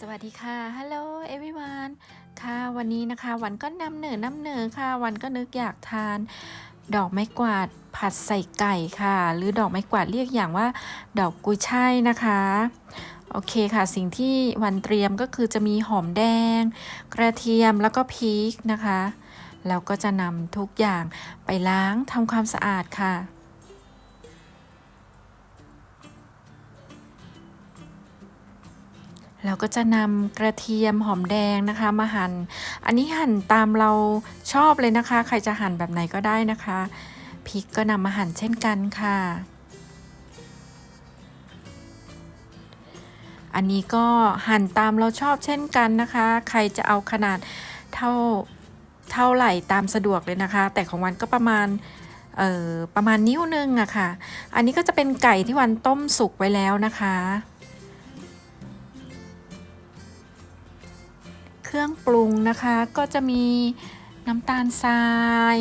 สวัสดีค่ะ ฮัลโหล everyone ค่ะ วันนี้นะคะ วันก็นำเหนือนำเหนือค่ะ วันก็นึกอยากทาน ดอกไม้กวาดผัดใส่ไก่ค่ะ หรือดอกไม้กวาดเรียกอย่างว่า ดอกกุยช่ายนะคะ โอเคค่ะ สิ่งที่วันเตรียมก็คือจะมีหอมแดง กระเทียมแล้วก็พริกนะคะ แล้วก็จะนำทุกอย่างไปล้างทำความสะอาดค่ะ เราก็จะนำกระเทียมหอมแดงนะคะมาหั่น อันนี้หั่นตามเราชอบเลยนะคะ ใครจะหั่นแบบไหนก็ได้นะคะพริกก็นำมาหั่นเช่นกันค่ะ อันนี้ก็หั่นตามเราชอบเช่นกันนะคะ ใครจะเอาขนาดเท่าเท่าไหร่ตามสะดวกเลยนะคะ แต่ของวันก็ประมาณเอ่อประมาณนิ้วนึงอะค่ะ อันนี้ก็จะเป็นไก่ที่วันต้มสุกไว้แล้วนะคะ รื่องปรุงนะคะ ก็จะมีน้ำตาลทราย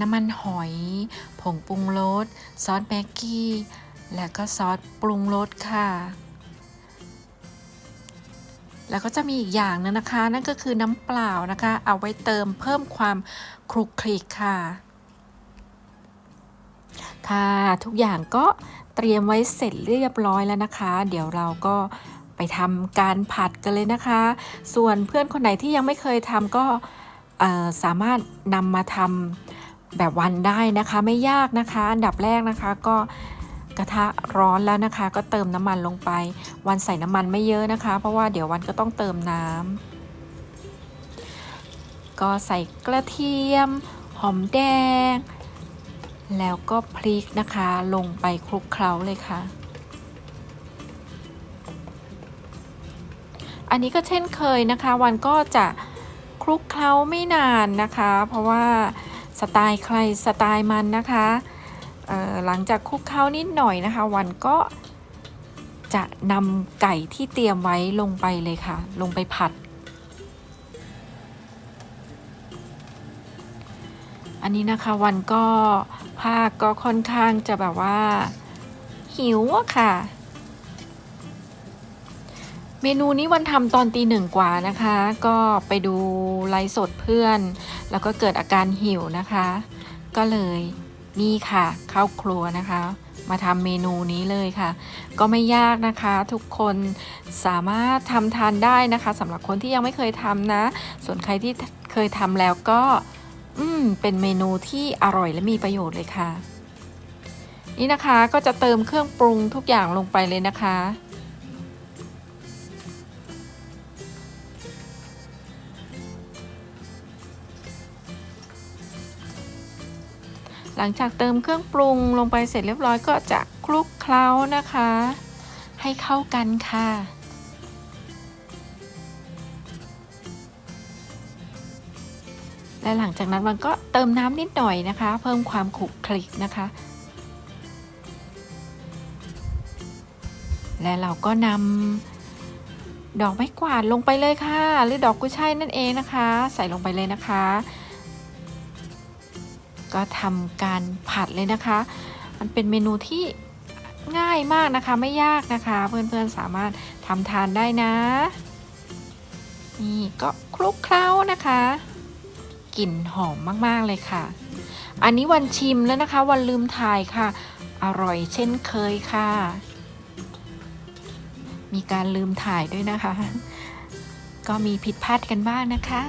น้ำมันหอย ผงปรุงรสซอสแม็กกี้ และก็ซอสปรุงรสค่ะ แล้วก็จะมีอีกอย่างนึงนะคะ นั่นก็คือน้ำเปล่านะคะ เอาไว้เติมเพิ่มความคลุกคลิกค่ะ ค่ะ ทุกอย่างก็เตรียมไว้เสร็จเรียบร้อยแล้วนะคะ เดี๋ยวเราก็ ทำการผัดกันเลยนะคะ ส่วนเพื่อนคนไหนที่ยังไม่เคยทำก็สามารถนำมาทำแบบวันได้นะคะ ไม่ยากนะคะ อันดับแรกนะคะก็กระทะร้อนแล้วนะคะ ก็เติมน้ำมันลงไป วันใส่น้ำมันไม่เยอะนะคะ เพราะว่าเดี๋ยววันก็ต้องเติมน้ำก็ใส่กระเทียม หอมแดง แล้วก็พริกนะคะ ลงไปคลุกเคล้าเลยค่ะ อันนี้ก็เช่นเคยนะคะ วันก็จะคลุกเคล้าไม่นานนะคะ เพราะว่าสไตล์ใครสไตล์มันนะคะหลังจากคลุกเคล้านิดหน่อยนะคะ วันก็จะนำไก่ที่เตรียมไว้ลงไปเลยค่ะ ลงไปผัด อันนี้นะคะวันก็ภาคก็ค่อนข้างจะแบบว่าหิวอะค่ะ เมนูนี้วันทำตอนตีหนึ่งกว่านะคะ ก็ไปดูไลฟ์สดเพื่อน แล้วก็เกิดอาการหิวนะคะ ก็เลยนี่ค่ะเข้าครัวนะคะ มาทำเมนูนี้เลยค่ะ ก็ไม่ยากนะคะ ทุกคนสามารถทำทานได้นะคะสำหรับคนที่ยังไม่เคยทำนะ ส่วนใครที่เคยทำแล้วก็อืมเป็นเมนูที่อร่อยและมีประโยชน์เลยค่ะ นี่นะคะก็จะเติมเครื่องปรุงทุกอย่างลงไปเลยนะคะ หลังจากเติมเครื่องปรุงลงไปเสร็จเรียบร้อยก็จะคลุกเคล้านะคะ ให้เข้ากันค่ะ และหลังจากนั้นมันก็เติมน้ำนิดหน่อยนะคะ เพิ่มความขลุกคลิกนะคะ และเราก็นำดอกไม้กวาดลงไปเลยค่ะ หรือดอกกุยช่ายนั่นเองนะคะ ใส่ลงไปเลยนะคะ ก็ทำการผัดเลยนะคะ มันเป็นเมนูที่ง่ายมากนะคะไม่ยากนะคะ เพื่อนๆสามารถทำทานได้นะ นี่ก็คลุกเคล้านะคะกลิ่นหอมมากๆเลยค่ะ อันนี้วันชิมแล้วนะคะ วันลืมถ่ายค่ะ อร่อยเช่นเคยค่ะ มีการลืมถ่ายด้วยนะคะ ก็มีผิดพลาดกันบ้างนะคะ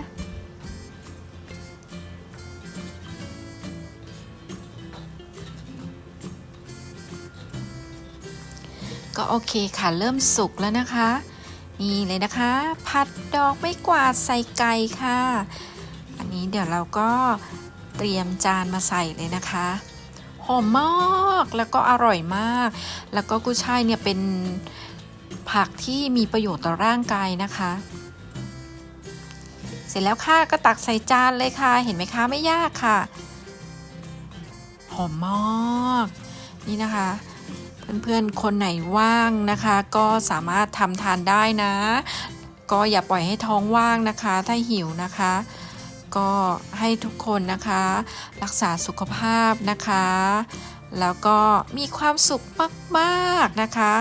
ก็โอเคค่ะเริ่มสุกแล้วนะคะ นี่เลยนะคะ ผัดดอกไม้กวาดใส่ไก่ค่ะ อันนี้เดี๋ยวเราก็เตรียมจานมาใส่เลยนะคะหอมมากแล้วก็อร่อยมาก แล้วก็กุ้ยช่ายเนี่ยเป็นผักที่มีประโยชน์ต่อร่างกายนะคะ เสร็จแล้วค่ะก็ตักใส่จานเลยค่ะ เห็นไหมคะไม่ยากค่ะ หอมมาก นี่นะคะ เพื่อนๆ คนไหนว่างนะคะ ก็สามารถทำทานได้นะ ก็อย่าปล่อยให้ท้องว่างนะคะ ถ้าหิวนะคะ ก็ให้ทุกคนนะคะ รักษาสุขภาพนะคะ แล้วก็มีความสุขมากๆนะคะ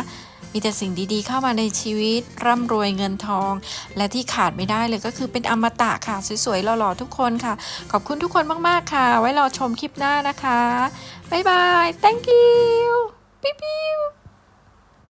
มีแต่สิ่งดีๆ เข้ามาในชีวิต ร่ำรวยเงินทอง และที่ขาดไม่ได้เลยก็คือเป็นอมตะค่ะ สวยๆ หล่อๆ ทุกคนค่ะ ขอบคุณทุกคนมากๆค่ะ ไว้รอชมคลิปหน้านะคะ บ๊ายบาย thank you ปิ๊วๆ